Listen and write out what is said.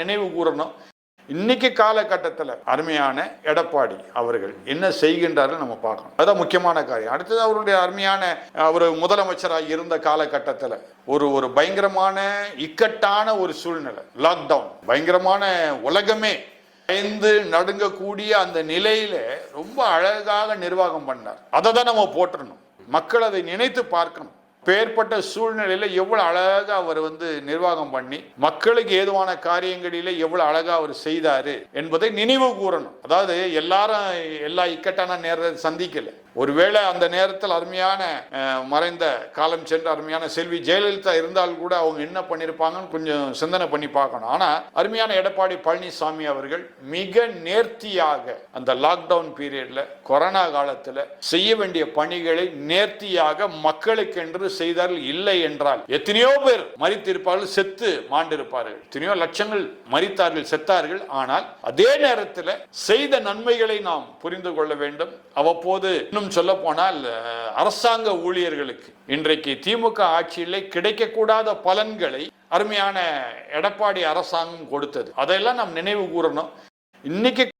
நினைவு கூறணும். இன்னைக்கு காலகட்டத்தில் அருமையான எடப்பாடி அவர்கள் என்ன செய்கின்றார்கள் நம்ம பார்க்கணும். அதான் முக்கியமான காரியம். அடுத்தது அவருடைய அருமையான அவர் முதலமைச்சராக இருந்த காலகட்டத்தில் ஒரு ஒரு பயங்கரமான இக்கட்டான ஒரு சூழ்நிலை. லாக்டவுன் பயங்கரமான உலகமே பயந்து நடுங்கக்கூடிய அந்த நிலையில ரொம்ப அழகாக நிர்வாகம் பண்ணார். அதை தான் நம்ம போற்றணும். மக்கள் அதை நினைத்து பார்க்கணும். பேர்பட்ட சூழ்நிலையில எவ்வளவு அழகாக அவர் வந்து நிர்வாகம் பண்ணி மக்களுக்கு ஏதுவான காரியங்களில எவ்வளவு அழகா அவர் செய்தாரு என்பதை நினைவு கூறணும். அதாவது எல்லாரும் எல்லா இக்கட்டான நேரத்தை சந்திக்கல. ஒருவேளை அந்த நேரத்தில் அருமையான மறைந்த காலம் சென்ற அருமையான செல்வி ஜெயலலிதா இருந்தால் கூட அவங்க என்ன பண்ணியிருப்பாங்கன்னு கொஞ்சம் சிந்தனை பண்ணி பார்க்கணும். ஆனால் அருமையான எடப்பாடி பழனிசாமி அவர்கள் மிக நேர்த்தியாக அந்த லாக்டவுன் பீரியட்ல கொரோனா காலத்தில் செய்ய வேண்டிய பணிகளை நேர்த்தியாக மக்களுக்கென்று செய்தார்கள் இல்லை என்றால் எத்தனையோ பேர் மறித்திருப்பார்கள் செத்து மாண்டிருப்பார்கள். எத்தனையோ லட்சங்கள் மறித்தார்கள் செத்தார்கள். ஆனால் அதே நேரத்தில் செய்த நன்மைகளை நாம் புரிந்து கொள்ள வேண்டும். அவ்வப்போது இன்னும் சொல்ல போனால் அரசாங்க ஊழியர்களுக்கு இன்றைக்கு திமுக ஆட்சியிலே கிடைக்கக்கூடாத பலன்களை அருமையான எடப்பாடி அரசாங்கம் கொடுத்தது. அதையெல்லாம் நாம் நினைவு கூறணும். இன்னைக்கு